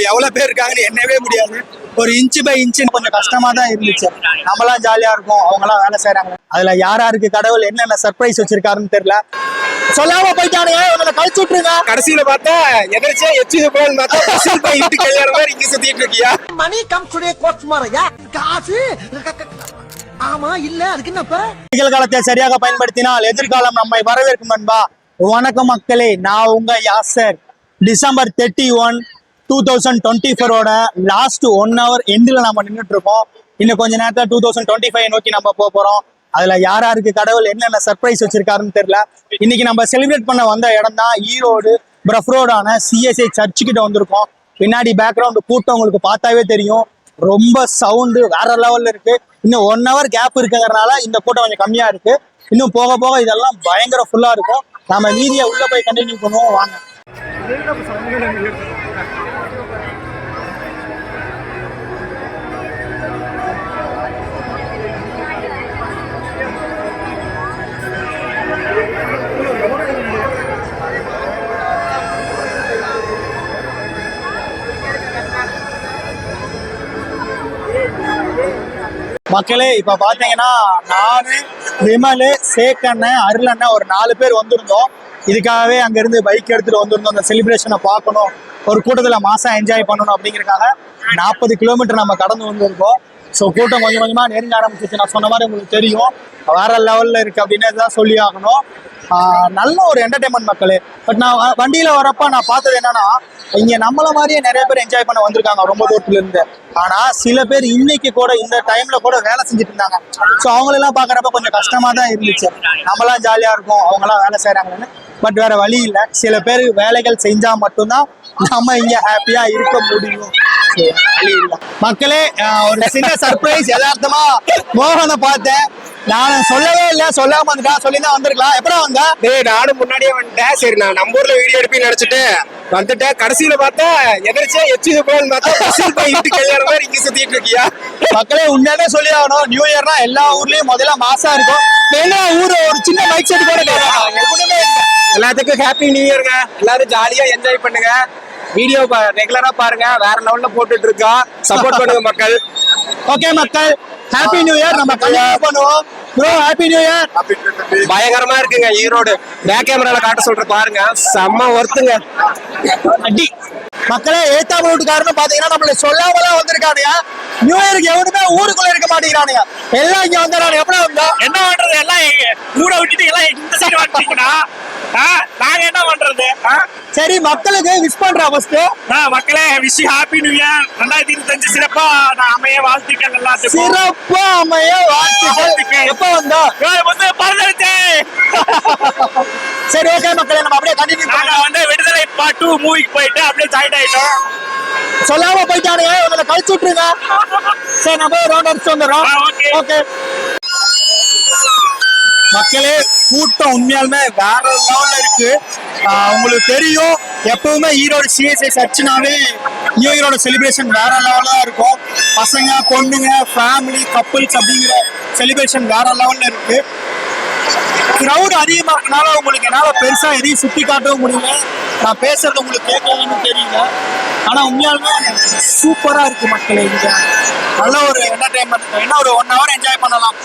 கூட்டம் எவ்வளவு பேர் இருக்காங்கன்னு எண்ணவே முடியாது. ஒரு இன்ச்சு பை இன்ச்சு கொஞ்சம் கஷ்டமா தான் இருந்துச்சு. நம்மலாம் ஜாலியா இருக்கும். அவங்க எல்லாம் வேலை செய்யறாங்க அதுல யார் யாருக்கு கடவுள் என்னென்ன சர்ப்ரைஸ் வச்சிருக்காருன்னு தெரியல. சொல்லாம போயிட்டானுங்க. உங்களை கழிச்சு விட்டுருங்க. கடைசியில பார்த்தா எதிர்ச்சியா எச்சி போல் பார்த்தா பஸ்ஸில் போய் இட்டு கல்யாணம் மாதிரி இங்க சுத்திட்டு இருக்கியா? மணி கம் டுடே கோட்ஸ் மாரையா காசு? ஆமா இல்ல. அதுக்கு என்னப்ப? நிகழ்காலத்தை சரியாக பயன்படுத்தினால் எதிர்காலம் நம்மை வரவேற்கும் நண்பா வணக்கம் மக்களே நான் உங்க Yasar. December thirty one two thousand twenty ஃபோரோட லாஸ்ட் ஒன் ஹவர் எண்டில் நம்ம நின்றுட்டு இருக்கோம் இன்னும் கொஞ்ச நேரத்தில் டூ தௌசண்ட் டுவெண்ட்டி ஃபைவ் நோக்கி நம்ம போக அதில் அதுல யார் யாருக்கு கடவுள் என்னென்ன சர்ப்ரைஸ் வச்சிருக்காருன்னு தெரியல. இன்னைக்கு நம்ம செலிப்ரேட் பண்ண வந்த இடம் தான் ஈரோடு பிரஃப் ரோடான சிஎஸ்ஐ சர்ச்சு கிட்ட வந்திருக்கோம். பின்னாடி பேக்ரவுண்ட் கூட்டம் உங்களுக்கு பார்த்தாவே தெரியும். ரொம்ப சவுண்டு வேற லெவல்ல இருக்கு. இன்னும் ஒன் ஹவர் கேப் இருக்குங்கிறனால இந்த கூட்டம் கொஞ்சம் கம்மியா இருக்கு. இன்னும் போக போக இதெல்லாம் பயங்கர ஃபுல்லா இருக்கும். நாம மீதியை உள்ள போய் கண்டினியூ பண்ணுவோம். வாங்க. மக்களே இப்ப பாத்தீங்கன்னா நானு விமலு சேக்கண்ணன் அருளண்ணன் ஒரு நாலு பேர் வந்திருந்தோம். இதுக்காகவே அங்க இருந்து பைக் எடுத்துட்டு வந்திருந்தோம். அந்த செலிப்ரேஷனை பார்க்கணும். ஒரு கூட்டத்துல மாசம் என்ஜாய் பண்ணணும் அப்படிங்கறதுக்காக நாற்பது கிலோமீட்டர் நம்ம கடந்து வந்திருக்கோம். ஸோ கூட்டம் கொஞ்சம் கொஞ்சமா நெருங்க ஆரம்பிச்சிச்சு. நான் சொன்ன மாதிரி உங்களுக்கு தெரியும். வேற லெவல்ல இருக்கு அப்படின்னு தான் சொல்லி ஆகணும். நல்ல ஒரு என்டர்டைன்மெண்ட் மக்களே. பட் நான் வண்டியில் வண்டியில வரப்ப நான் பார்த்தது என்னன்னா இங்க நம்மள மாதிரியே நிறைய பேர் என்ஜாய் பண்ண வந்திருக்காங்க ரொம்ப தூரத்துல இருந்து. ஆனா சில பேர் இன்னைக்கு கூட இந்த டைம்ல கூட வேலை செஞ்சுட்டு இருந்தாங்க. ஸோ அவங்களெல்லாம் பாக்குறப்ப கொஞ்சம் கஷ்டமா தான் இருந்துச்சு. நம்மளாம் ஜாலியா இருக்கும் அவங்கலாம் வேலை செய்யறாங்கன்னு பட் வேற வழி இல்லை. சில பேர் வேலைகள் செஞ்சா மட்டும்தான் நம்ம இங்க ஹாப்பியா இருக்க முடியும். மக்களே ஒரு சின்ன சர்ப்ரைஸ் யதார்த்தமா மோகனை பார்த்தேன். நான் சொல்லவே இல்லை. சொல்லாம வந்துட்டான் சொல்லி தான் வந்திருக்கலாம். எப்படா வந்தா? டேய் நானும் முன்னாடியே வந்துட்டேன். சரி நான் நம்ம ஊர்ல வீடியோ எடுப்பேன்னு நினைச்சிட்டு வந்துட்டேன் கடைசியில பார்த்தா எதிர்ச்சியா எச்சி போல் பார்த்தா இட்டு கல்யாணம் மாதிரி இங்க சுத்திட்டு இருக்கியா? மக்களே உண்மையாவே சொல்லி ஆகணும். நியூ இயர்னா எல்லா ஊர்லயும் முதல்ல மாசா இருக்கும். என்ன ஊரு ஒரு சின்ன மைக் செட் கூட. எல்லாத்துக்கும் ஹாப்பி நியூ இயர்ங்க எல்லாரும் ஜாலியா என்ஜாய் பண்ணுங்க. வீடியோ ரெகுலரா பாருங்க. வேற லெவல்ல போட்டுட்டு இருக்கோம். சப்போர்ட் பண்ணுங்க மக்கள். ஓகே மக்கள். ஹாப்பி நியூ இயர் நம்ம கல்யாணம் பண்ணுவோம். ப்ரோ ஹாப்பி நியூ இயர் பயங்கரமா இருக்குங்க ஈரோடு. பேக் கேமரால காட்ட சொல்ற பாருங்க. செம்ம ஒர்த்துங்க அடி. மக்களே ஏத்தாம வீட்டுக்காரன்னு பாத்தீங்கன்னா நம்மள சொல்லாமலாம் வந்திருக்கானுங்க. நியூ இயருக்கு எவனுமே ஊருக்குள்ள இருக்க மாட்டேங்கிறானுங்க. எல்லாம் இங்க வந்துடுறாங்க எப்படா வந்தா என்ன பண்றது? எல்லாம் ஊரை விட்டுட்டு எல்லாம் இந்த சைடு வந்துட்டீங்கன்னா ஆ, நாங்க என்ன பண்றது ஆ? சரி மக்களுக்கு விஷ் பண்றா ஃபர்ஸ்ட் மக்களே விஷ் ஹாப்பி நியூ இயர் ரெண்டாயிரத்தி இருபத்தஞ்சு சிறப்பா நான் அமைய வாழ்த்துக்கள் எல்லாத்துக்கும். சிறப்பா அமைய வாழ்த்துக்கள். எப்ப வந்தா? ஏய், வந்து பறந்துருச்சு. சரி ஓகே மக்களே நம்ம அப்படியே கண்டினியூ நாங்க வந்து விடுதலை பார்ட் டூ மூவிக்கு போயிட்டு அப்படியே ஜாயின் ஆயிட்டோம். சொல்லாம போயிட்டானுங்க. உங்களை கழிச்சு விட்டுருங்க. சரி நம்ம ரவுண்ட் அடிச்சு வந்துடுறோம். ஓகே மக்களே கூட்டம் உண்மையாலுமே வேற லெவல்ல இருக்கு. உங்களுக்கு தெரியும் எப்பவுமே ஈரோடு சிஎஸ்ஐ சர்ச்சுனாவே நியூ இயரோட செலிப்ரேஷன் வேற லெவலா இருக்கும். பசங்க பொண்ணுங்க ஃபேமிலி கப்புள்ஸ் அப்படிங்கிற செலிப்ரேஷன் வேற லெவல்ல இருக்கு. கிரௌட் அதிகமாக இருக்கனால உங்களுக்கு என்னால் பெருசாக எதையும் சுற்றி காட்டவும் முடியல. நான் பேசுறது உங்களுக்கு கேட்கலன்னு தெரியல. ஆனால் உண்மையாலுமே சூப்பராக இருக்கு மக்களே இங்கே. நல்ல ஒரு என்டர்டைன்மெண்ட் என்ன ஒரு ஒன் ஹவர் என்ஜாய் பண்ணலாம்.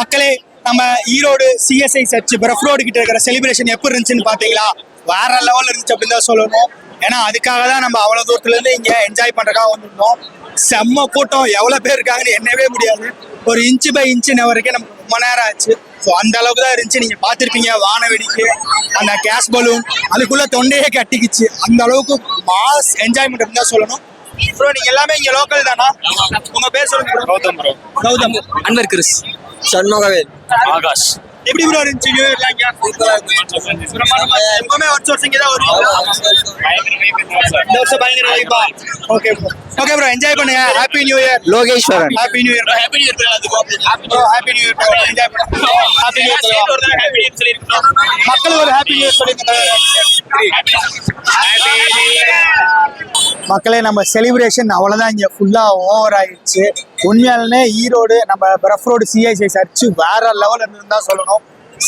மக்களே நம்ம Erode CSI church Brough road கிட்ட இருக்கிற செலிப்ரேஷன் எப்படி இருந்துச்சுன்னு பாத்தீங்களா வேற லெவல்ல இருந்துச்சு அப்படின்னு தான் சொல்லணும். ஏன்னா அதுக்காக தான் நம்ம அவ்வளவு தூரத்துல இருந்து இங்க என்ஜாய் பண்றதுக்காக வந்திருந்தோம். செம்ம கூட்டம். எவ்வளவு பேர் இருக்காங்கன்னு எண்ணவே முடியாது. ஒரு இன்ச்சு பை இன்ச்சு வரைக்கும் நமக்கு ரொம்ப நேரம் ஆச்சு. ஸோ அந்த அளவுக்கு தான் இருந்துச்சு. நீங்க பார்த்திருப்பீங்க வான வெடிக்கு அந்த கேஸ் பலூன் அதுக்குள்ள தொண்டையே கட்டிக்கிச்சு. அந்த அளவுக்கு மாஸ் என்ஜாய்மெண்ட் தான் சொல்லணும். ப்ரோ நீங்க எல்லாமே இங்க லோக்கல் தானா? உங்க பேர் சொல்லுங்க. கௌதம் ப்ரோ கௌதம். அன்வர் கிறிஸ். சண்முகவேல் ஆகாஷ் எப்படி ப்ரோ இருந்துச்சு நியூ இயர்லாம். எப்பவுமே வருஷம் வருஷம் தான் இந்த வருஷம் பயங்கர வைப்பா okay bro okay bro enjoy பண்ணுங்க happy new year Lokeshwaran happy new year happy new year bro happy new year enjoy பண்ணுங்க ஹாப்பி நியூ இயர் மக்கள் ஒரு ஹாப்பி நியூ இயர் சொல்லுங்க மக்களே நம்ம செலிப்ரேஷன் அவ்வளோதான் இங்கே ஃபுல்லாக ஓவர் ஆயிடுச்சு. உண்மையாலுமே ஈரோடு நம்ம பிரஃப் ரோடு சிஐசிஐ சர்ச்சு வேற லெவல் இருந்துன்னு தான் சொல்லணும்.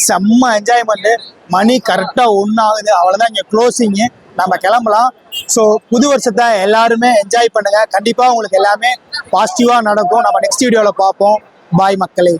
செம்ம என்ஜாய்மெண்ட்டு மணி கரெக்டாக ஒன்று ஆகுது அவ்வளோதான் இங்கே க்ளோசிங்கு நம்ம கிளம்பலாம். ஸோ புது வருஷத்தை எல்லாருமே என்ஜாய் பண்ணுங்க. கண்டிப்பாக உங்களுக்கு எல்லாமே பாசிட்டிவாக நடக்கும். நம்ம நெக்ஸ்ட் வீடியோவில் பார்ப்போம். பாய் மக்களே.